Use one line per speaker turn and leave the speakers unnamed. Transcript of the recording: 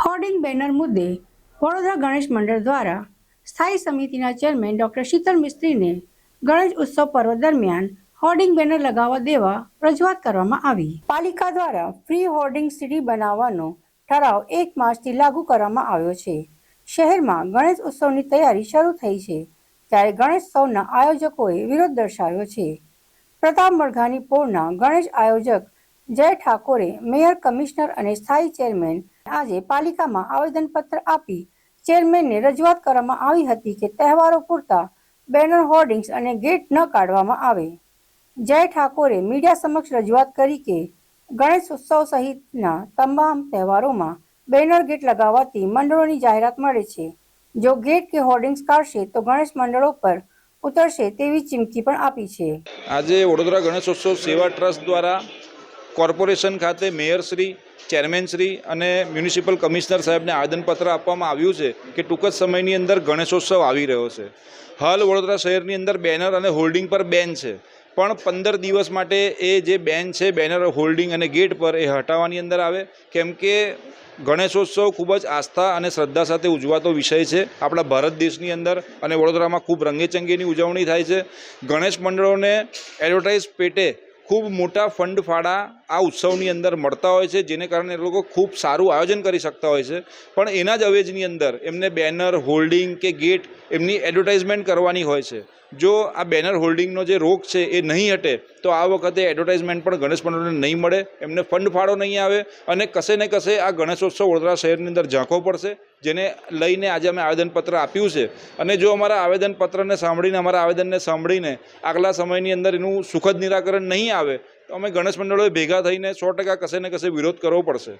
Hoarding banner મુદ્દે વડોદરા ગણેશ મંડળ દ્વારા સ્થાયી સમિતિના ચેરમેન ડોક્ટર શીતલ મિસ્ત્રીને ગણેશ ઉત્સવ પર્વ દરમિયાન હોર્ડિંગ બેનર લગાવવા દેવા રજૂઆત કરવામાં આવી. પાલિકા દ્વારા ફ્રી હોર્ડિંગ સિટી બનાવવાનો ઠરાવ એક માર્ચથી લાગુ કરવામાં આવ્યો છે. શહેરમાં ગણેશ ઉત્સવની તૈયારી શરૂ થઈ છે, ત્યારે ગણેશ ઉત્સવના આયોજકોએ વિરોધ દર્શાવ્યો છે. પ્રતાપ મરઘાની પોળના ગણેશ આયોજક જય ઠાકોરે મેયર કમિશનર અને સ્થાયી ચેરમેન આજે પાલિકામાં આવેદનપત્ર આપી ચેરમેનને રજૂઆત કરવામાં આવી હતી કે તહેવારો પૂરતા બેનર હોર્ડિંગ્સ અને ગેટ ન કાઢવામાં આવે. જય ઠાકોરે મીડિયા સમક્ષ રજૂઆત કરી કે ગણેશ ઉત્સવ સહિતના તમામ તહેવારોમાં બેનર ગેટ લગાવવાથી મંડળોની જાહેરાત મળે છે. જો ગેટ કે હોર્ડિંગ્સ કાઢશે તો ગણેશ મંડળો પર ઉતરશે તેવી ચીમકી પણ આપી છે.
આજે વડોદરા ગણેશોત્સવ સેવા ટ્રસ્ટ દ્વારા કોર્પોરેશન ખાતે મેયરશ્રી ચેરમેનશ્રી અને મ્યુનિસિપલ કમિશનર સાહેબને આવેદનપત્ર આપવામાં આવ્યું છે કે ટૂંક જ સમયની અંદર ગણેશોત્સવ આવી રહ્યો છે. હાલ વડોદરા શહેરની અંદર બેનર અને હોલ્ડિંગ પર બેન છે. પણ પંદર દિવસ માટે એ જે બેન છે, બેનર હોલ્ડિંગ અને ગેટ પર એ હટાવવાની અંદર આવે. કેમ કે ગણેશોત્સવ ખૂબ જ આસ્થા અને શ્રદ્ધા સાથે ઉજવાતો વિષય છે. આપણા ભારત દેશની અંદર અને વડોદરામાં ખૂબ રંગેચંગીની ઉજવણી થાય છે. ગણેશ મંડળોને એડવર્ટાઇઝ પેટે ખૂબ મોટા ફંડ ફાળા આ ઉત્સવની અંદર મળતા હોય છે, જેને કારણે એ લોકો ખૂબ સારું આયોજન કરી શકતા હોય છે. પણ એના જ અવેજની અંદર એમને બેનર, હોલ્ડિંગ કે ગેટ એમની એડવર્ટાઇઝમેન્ટ કરવાની હોય છે. જો આ બેનર, હોલ્ડિંગનો જે રોગ છે એ નહીં હટે, તો આ વખતે એડવર્ટાઇઝમેન્ટ પણ ગણેશ મંડળને નહીં મળે. એમને ફંડ ફાળો નહીં આવે અને કશે ને કશે આ ગણેશોત્સવ વડોદરા શહેરની અંદર ઝાંખો પડશે, જેને લઈને આજે અમે આવેદનપત્ર આપ્યું છે. અને જો અમારા આવેદનપત્રને સાંભળીને, અમારા આવેદનને સાંભળીને આગલા સમયની અંદર એનું સુખદ નિરાકરણ નહીં આવે તો અમે ગણેશ મંડળોએ ભેગા થઈને સો ટકા કશે ને કશે વિરોધ કરવો પડશે.